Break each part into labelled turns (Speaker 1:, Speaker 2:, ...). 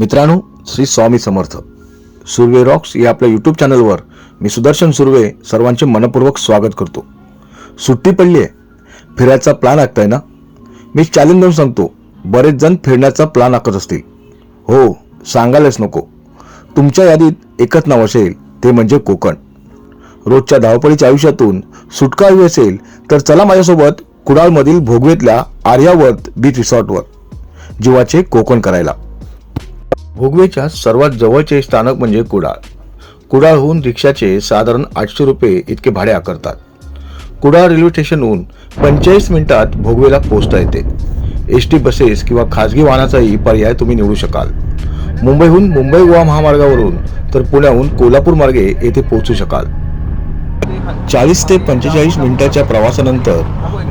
Speaker 1: मित्रांनो श्री स्वामी समर्थ. सुर्वे रॉक्स या आपल्या यूट्यूब चॅनलवर मी सुदर्शन सुर्वे सर्वांचे मनपूर्वक स्वागत करतो. सुट्टी पडली आहे. फिरायचा प्लॅन आखताय ना? मी चॅलेंज देऊन सांगतो बरेच जण फिरण्याचा प्लॅन आखत असतील. हो सांगायलाच नको. तुमच्या यादीत एकच नाव असेल ते म्हणजे कोकण. रोजच्या धावपळीच्या आयुष्यातून सुटका हवी असेल तर चला माझ्यासोबत कुडाळमधील भोगवेतल्या आर्यावर्त बीच रिसॉर्टवर जीवाचे कोकण करायला. भोगवेच्या सर्वात जवळचे स्थानक म्हणजे कुडाळ. कुडाळहून रिक्षाचे साधारण आठशे रुपये इतके भाडे आकारतात. कुडाळ रेल्वे स्टेशनहून पंचेचाळीस मिनिटात भोगवेला पोहोचता येते. एस टी बसेस किंवा खाजगी वाहनाचाही पर्याय तुम्ही निवडू शकाल. मुंबईहून मुंबई गोवा महामार्गावरून तर पुण्याहून कोल्हापूर मार्गे येथे पोहोचू शकाल. चाळीस ते पंचेचाळीस मिनिटाच्या प्रवासानंतर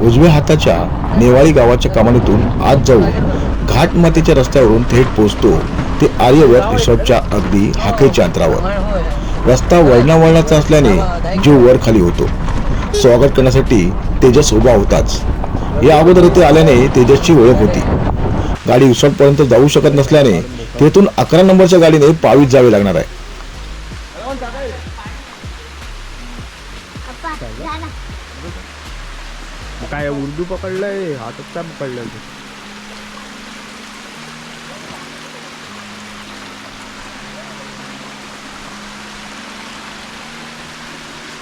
Speaker 1: उजव्या हाताच्या नेवाळी गावाच्या कमानीतून आत जाऊन घाटमातीच्या रस्त्यावरून थेट पोहोचतो ते आर्यवर रिसॉर्टच्या अगदी हाकेच्या अंतरावर. रस्ता वळणा वळणाचा असल्याने जीव वर खाली होतो. स्वागत करण्यासाठी तेजस उभा होताच. या अगोदर इथे आल्याने तेजसची ओळख होती. गाडी रिसॉर्टपर्यंत जाऊ शकत नसल्याने तेथून अकरा नंबरच्या गाडीने पावीत जावे लागणार आहे.
Speaker 2: काय उर्दू पकडलंय हातात काय पकडलं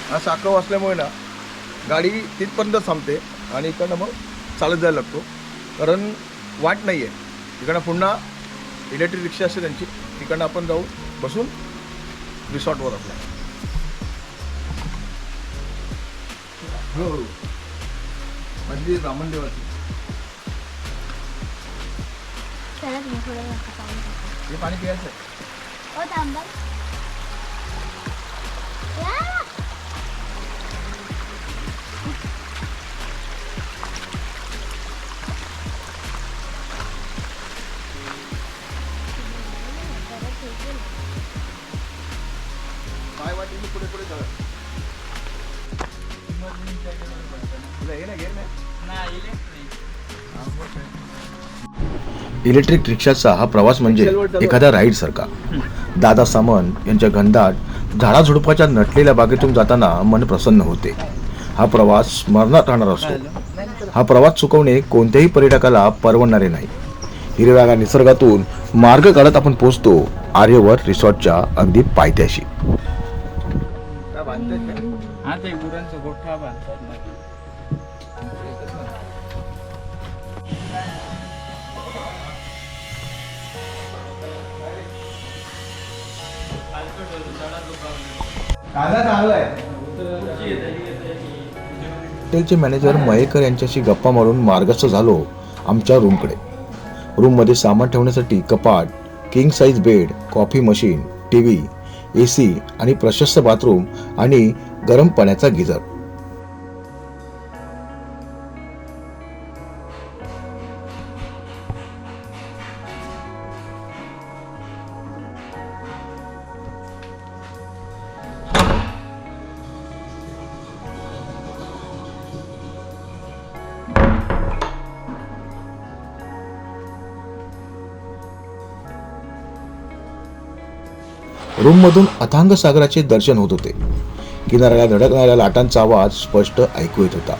Speaker 3: हा साखव असल्यामुळे ना गाडी तिथपर्यंत थांबते आणि इकडनं मग चालत जायला लागतो. कारण वाट नाही आहे इकडनं पुन्हा इलेक्ट्रिक रिक्षा असते त्यांची तिकडनं आपण जाऊ बसून रिसॉर्टवर आपल्या. हो हो. मंदिर रामन देवाची. हे पाणी पियायचं पुढे पुढे
Speaker 1: इलेक्ट्रिक रिक्षाचा हा प्रवास म्हणजे एखादा राईड सारखा. दादा सामंत यांच्या घनदाट झाडाझुडपाच्या नटलेल्या बागेतून जाताना मन प्रसन्न होते. हा प्रवास स्मरणात राहणार असतो. हा प्रवास चुकवणे कोणत्याही पर्यटकाला परवडणारे नाही. हिरव्यागा निसर्गातून मार्ग काढत आपण पोहोचतो आर्यवर रिसॉर्टच्या अगदी पायथ्याशी.
Speaker 3: काय बांधतायत काय
Speaker 2: हा ते गुरांचा गोठा बांधतात
Speaker 1: हॉटेलचे मॅनेजर मयेकर यांच्याशी गप्पा मारून मार्गस्थ झालो आमच्या रूमकडे. रूममध्ये सामान ठेवण्यासाठी कपाट king size bed coffee machine T V A C आणि प्रशस्त बाथरूम आणि गरम पाण्याचा गिझर रूममधून अथांग सागराचे दर्शन होत होते. किनाऱ्याला धडकणाऱ्या लाटांचा आवाज स्पष्ट ऐकू येत होता.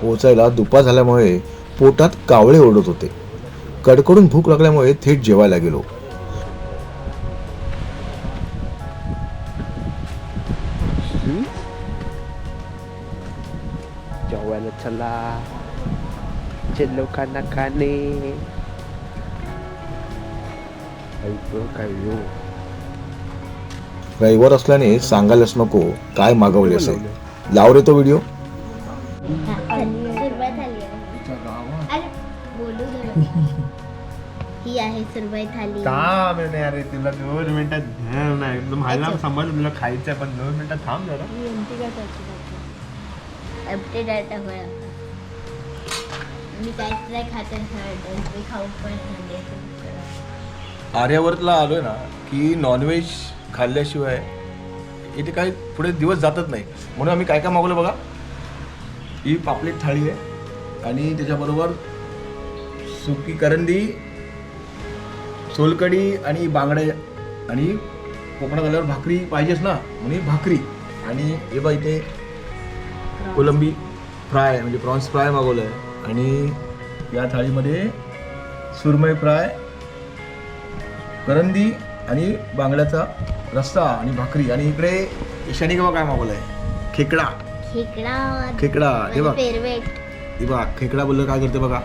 Speaker 1: पोचायला दुपार झाल्यामुळे पोटात कावळे ओढत होते. कडकडून भूक लागल्यामुळे थेट जेवायला गेलो.
Speaker 2: जेवायला चला. जे लोकांना खाणे. ऐक काय यो?
Speaker 1: रविवार असल्याने सांगायलाच नको काय मागवले असेल लाव रे तो व्हिडिओ.
Speaker 4: आहे ही सुरवाई थाली
Speaker 2: का म्हणे अरे तुला दोन मिनिटात ध्यान नाही एकदम मला समज तुला खायचं आहे पण दोन मिनिटात थांब जरा.
Speaker 4: ही कोणती का त्याची अपडेट डाटा होय मी खात खाऊ पण.
Speaker 3: आर्यावर्तला आलोय ना की नॉनव्हेज खाल्ल्याशिवाय इथे काही पुढे दिवस जातच नाही. म्हणून आम्ही काय काय मागवलं बघा? ही पापलेट थाळी आहे. आणि त्याच्याबरोबर सुकी करंदी सोलकडी आणि बांगडे आणि कोकणात आल्यावर भाकरी पाहिजेच ना म्हणून भाकरी. आणि हे बघा इथे कोलंबी फ्राय म्हणजे प्रॉन्स फ्राय मागवलं आहे आणि या थाळीमध्ये सुरमई फ्राय करंदी आणि बांगड्याचा रस्सा आणि भाकरी. आणि इकडे ईशानी बघा काय मागवलं आहे खेकडा.
Speaker 4: खेकडा.
Speaker 3: खेकडा हे बघ. हे बघा खेकडा बोललं काय करते बघा.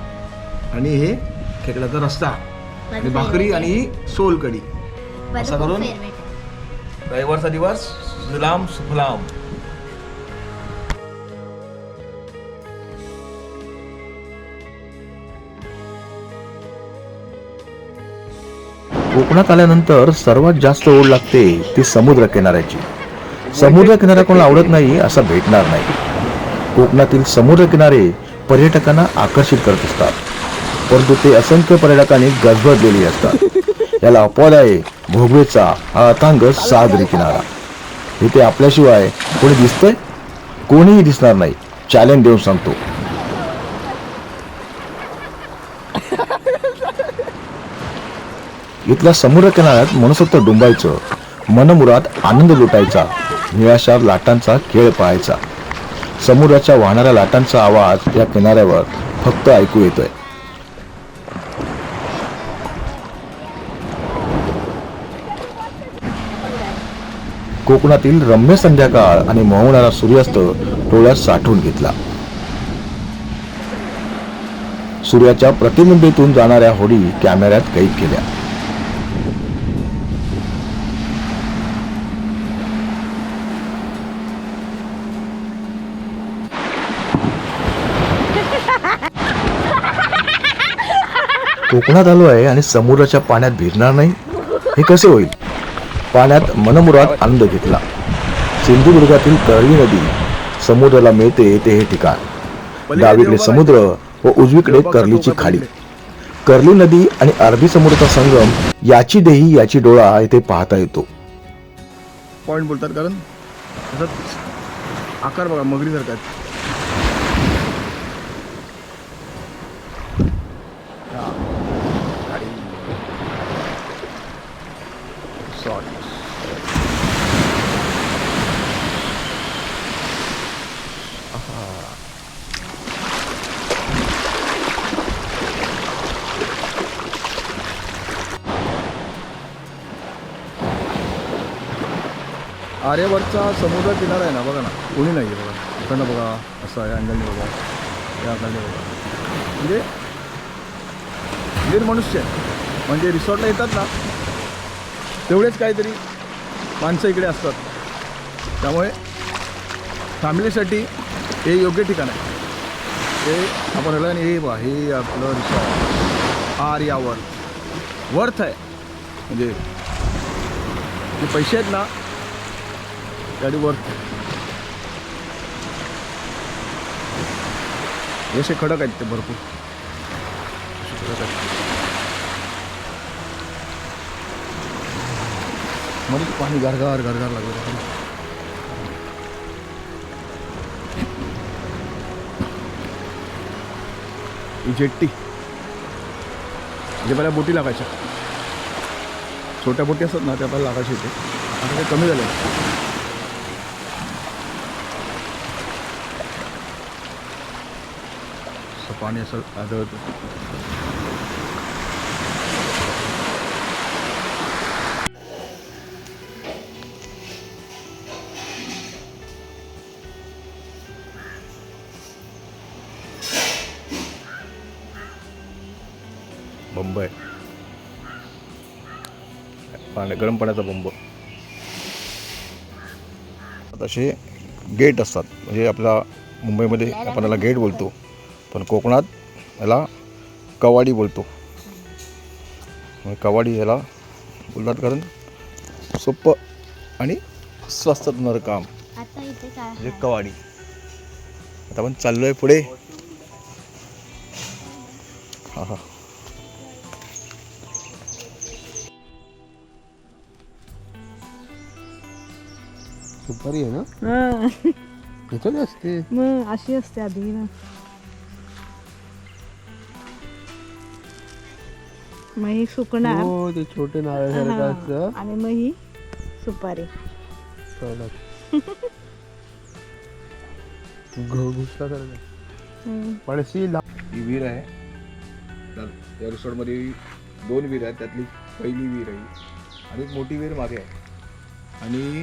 Speaker 3: आणि हे खेकड्याचा रस्सा. आणि भाकरी आणि सोलकडी असं करून? रविवारचा दिवस सुलाम सुफलाम.
Speaker 1: कोकणात आल्यानंतर सर्वात जास्त ओढ लागते ती समुद्र किनाऱ्याची. समुद्र किनारा कोणाला आवडत नाही असा भेटणार नाही. कोकणातील समुद्र किनारे पर्यटकांना आकर्षित करत असतात. परंतु ते असंख्य पर्यटकांनी गजबजलेली असतात. याला अपवाद आहे भोगवेचा हा अथांग सागरी किनारा. इथे आपल्याशिवाय कोणी दिसतंय? कोणीही दिसणार नाही. चॅलेंज देऊन सांगतो. इथल्या समुद्र किनाऱ्यात मनसोक्त डुंबायचं मनमुरात आनंद लुटायचा निळाशार लाटांचा खेळ पाहायचा. समुद्राच्या वाहणाऱ्या लाटांचा आवाज या किनाऱ्यावर फक्त ऐकू येतोय. कोकणातील रम्य संध्याकाळ आणि मोहणारा सूर्यास्त डोळ्यात साठवून घेतला. सूर्याच्या प्रतिबिंबीतून जाणाऱ्या होडी कॅमेऱ्यात कैद केल्या. कोकणात आलो आहे आणि समुद्राच्या पाण्यात भिरणार नाही? हे कसे होईल? पाण्यात मनमुराद आनंद घेतला. सिंधुदुर्गातील करळी नदी समुद्राला मिळते ते हे ठिकाण. डावीकडे समुद्र व उजवीकडे कर्लीची खाडी. कर्ली नदी आणि अरबी समुद्राचा संगम याची देही याची डोळा येथे पाहता येतो.
Speaker 3: पॉईंट बोलतात कारण? आकार बघा मगरीसारखा आहे. हा, गाडी. Sorry. आर्यावरचा समुद्र किनारा आहे ना बघा ना. कोणी नाही आहे बघा. इकडनं बघा असं आहे अँगलने बघा. या अँगलने बघा. म्हणजे निर्मनुष्य आहे. म्हणजे रिसॉर्टला येतात ना तेवढेच काहीतरी माणसं इकडे असतात. त्यामुळे फॅमिलीसाठी हे योग्य ठिकाण आहे. हे आपण आणि हे बा हे आपलं रिसॉर्ट आर्यावर वर्थ आहे. म्हणजे जे पैसे आहेत ना गाडी वर्थ असे खडक आहेत ते भरपूर. खडक आहेत. मध्ये पाणी गारगार गारगार लागलं पाणी. जेट्टी म्हणजे पहिल्या बोटी लागायच्या. छोट्या बोटी असतात ना त्या पहिला लागायच्या इथे. आता ते कमी झाले. असं पाणी असं आढळतं बंब आहे पाण्या गरम पाण्याचा बंब. तसे गेट असतात. म्हणजे आपला मुंबईमध्ये आपण त्याला गेट बोलतो. पण कोकणात याला कवाडी बोलतो. कवाडी याला बोलतात कारण सोपं आणि स्वस्त होणारं काम.
Speaker 4: आता इथे काय
Speaker 3: म्हणजे? कवाडी. आता आपण चाललो आहे पुढे आहा
Speaker 2: सुपारी आहे ना?
Speaker 5: हा.
Speaker 2: असते.
Speaker 5: मग अशी असते आधी ना. मग ही सुकणार
Speaker 2: हो ते छोटे नारळासारखं
Speaker 5: हा.
Speaker 2: असतं
Speaker 5: आणि मग ही सुपारी
Speaker 2: कळलं. घ- घुसल्यासारखं
Speaker 5: हम्म.
Speaker 2: पळशी ला
Speaker 3: ही विहीर आहे तर या रिसॉर्टमध्ये दोन विहीर आहेत त्यातली पहिली विहीर आहे. आणि एक मोठी विहीर मागे आहे आणि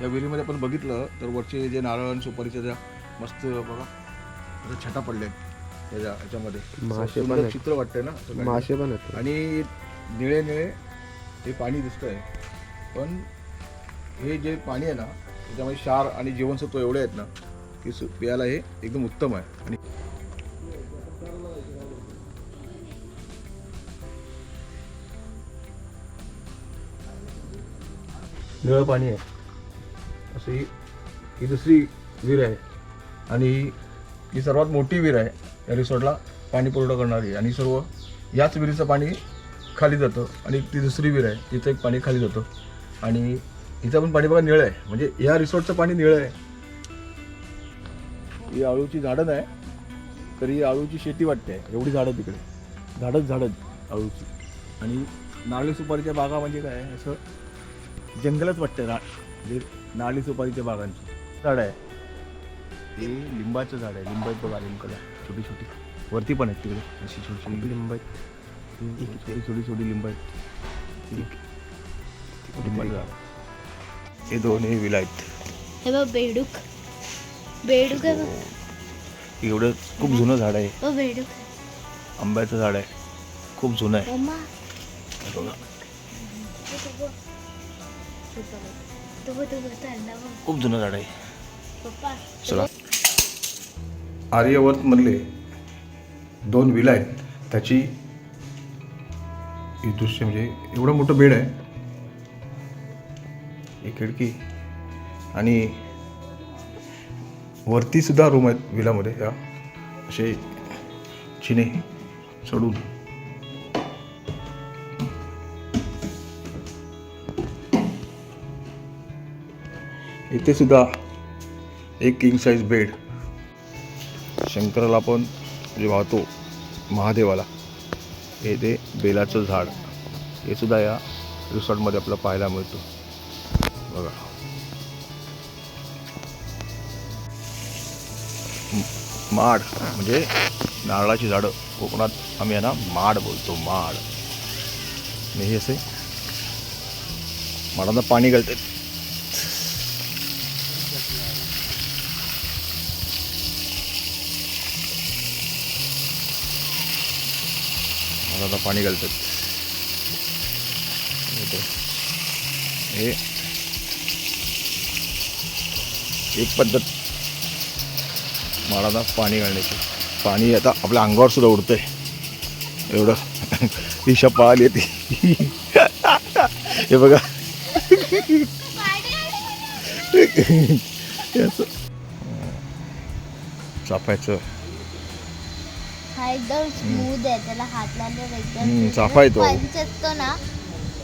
Speaker 3: या विहिरीमध्ये आपण बघितलं तर वरचे जे नारळ आणि सुपारीच्या ज्या मस्त बघा छटा पडल्या आहेत
Speaker 2: पण
Speaker 3: सुंदर
Speaker 2: आहेत.
Speaker 3: चित्र वाटतंय ना असं काहीतरी.
Speaker 2: मासे पण आहेत.
Speaker 3: आणि निळे निळे हे पाणी दिसतंय. पण हे जे पाणी आहे ना त्याच्यामध्ये क्षार आणि जीवनसत्व एवढे आहेत ना की सु- प्यायला हे एकदम उत्तम आहे. आणि निळं पाणी आहे. अशी ही दुसरी विहीर आहे. आणि ही सर्वात मोठी विहीर आहे. या रिसॉर्टला पाणी पुरवठा करणारी. आणि सर्व याच विहिरीचं पाणी खाली जातं. आणि ती दुसरी विहीर आहे तिचं एक पाणी खाली जातं. आणि इथं पण पाणी बघा निळं आहे. म्हणजे या रिसॉर्टचं पाणी निळं आहे. ही आळूची झाडं नाही तर ही आळूची शेती वाटते. एवढी झाडं तिकडे. झाडच झाडं आळूची. आणि नारळी सुपारीच्या बागा म्हणजे काय? असं जंगलच वाटतं ना म्हणजे नारळी सुपारीच्या बागांची. झाड आहे. ते लिंबाचं झाड आहे. लिंबाचं बघा लिंबकडं छोटी छोटी. वरती पण आहेत तिकडे. अशी छोटी छोटी लिंब आहेत. छोटी छोटी छोटी लिंब आहेत. लिंबाचं झाड आहे. हे दोन्ही विला आहेत.
Speaker 4: हे बघ बेडूक. बेडूक आहे बघ.
Speaker 3: एवढं खूप जुनं झाड आहे.
Speaker 4: ओ बेडूक.
Speaker 3: आंब्याचं झाड आहे. खूप जुनं आहे.
Speaker 4: मम्मा
Speaker 3: हे बघा.
Speaker 4: तो तो
Speaker 3: खूप जुनं झाड आहे. चला. आर्यवर्तमधले दोन विला आहेत. त्याची दृश्य म्हणजे एवढं मोठं बेड आहे. एक खिडकी. आणि वरती सुद्धा रूम आहेत विलामध्ये या. असे चिने चढून. इथे सुद्धा एक किंग साईज बेड शंकराला आपण जे वाहतो महादेवाला हे ते बेलाचं झाड हे सुद्धा या रिसॉर्टमध्ये आपल्याला पाहायला मिळतो. बघा. माड म्हणजे नारळाची झाडं. कोकणात आम्ही यांना माड बोलतो माड. आणि हे असे माडांना पाणी घालतात. आता पाणी घालतात. हे. एक पद्धत. माडाला पाणी घालण्याची. पाणी आता आपल्या अंगावर सुद्धा उडतंय. एवढं. ईशा पळाली ती हे बघा. चाफ्याचं
Speaker 4: हा एकदम स्मूथ आहे. त्याला हात एकदम.
Speaker 3: चाफा आहे तो.
Speaker 4: पंच असतो ना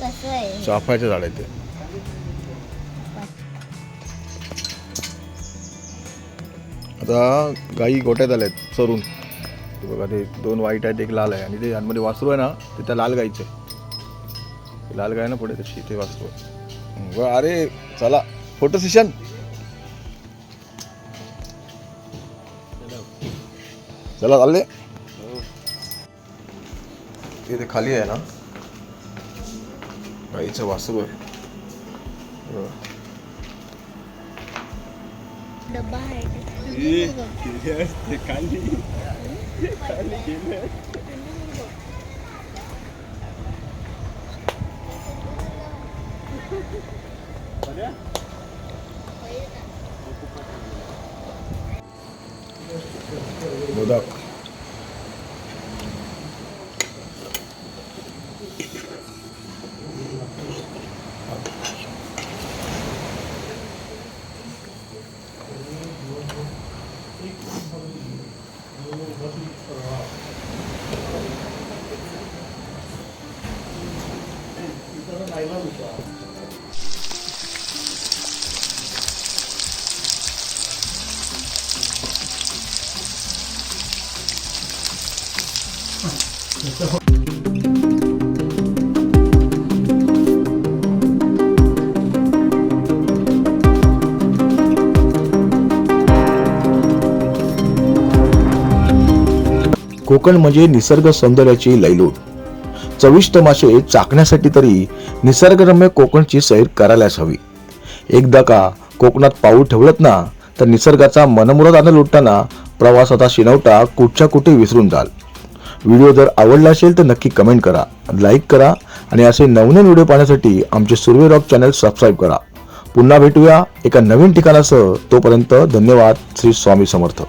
Speaker 4: तसं आहे.
Speaker 3: झाड आहे ते. आता गाई गोट्यात आल्या आहेत चरून ते बघा ते दोन वाईट आहेत एक लाल आहे. आणि ते यांमध्ये वासरू आहे ना ते त्या लाल गाईचे ते लाल गाय ना पुढे तशी ते वासरू वा, अरे चला. Photo session. चला चालले. ते खाली आहे ना? गाईचं वासरू आहे. बघा.
Speaker 1: कोकण म्हणजे निसर्ग सौंदर्याची लैलूट चविष्ट मासे चाकण्यासाठी तरी निसर्गरम्य कोकणची सैर करायलाच हवी. एकदा का कोकणात पाऊल ठेवलत ना तर निसर्गाचा मनमुराद आनंद लुटताना प्रवासाचा शिनवटा कुठच्या कुठे विसरून जाल. व्हिडिओ जर आवडला असेल तर नक्की कमेंट करा लाईक करा आणि असे नवनवीन व्हिडिओ पाहण्यासाठी आमचे सुर्वे रॉक चॅनल सबस्क्राईब करा. पुन्हा भेटूया एका नवीन ठिकाणासह. तोपर्यंत धन्यवाद. श्री स्वामी समर्थ.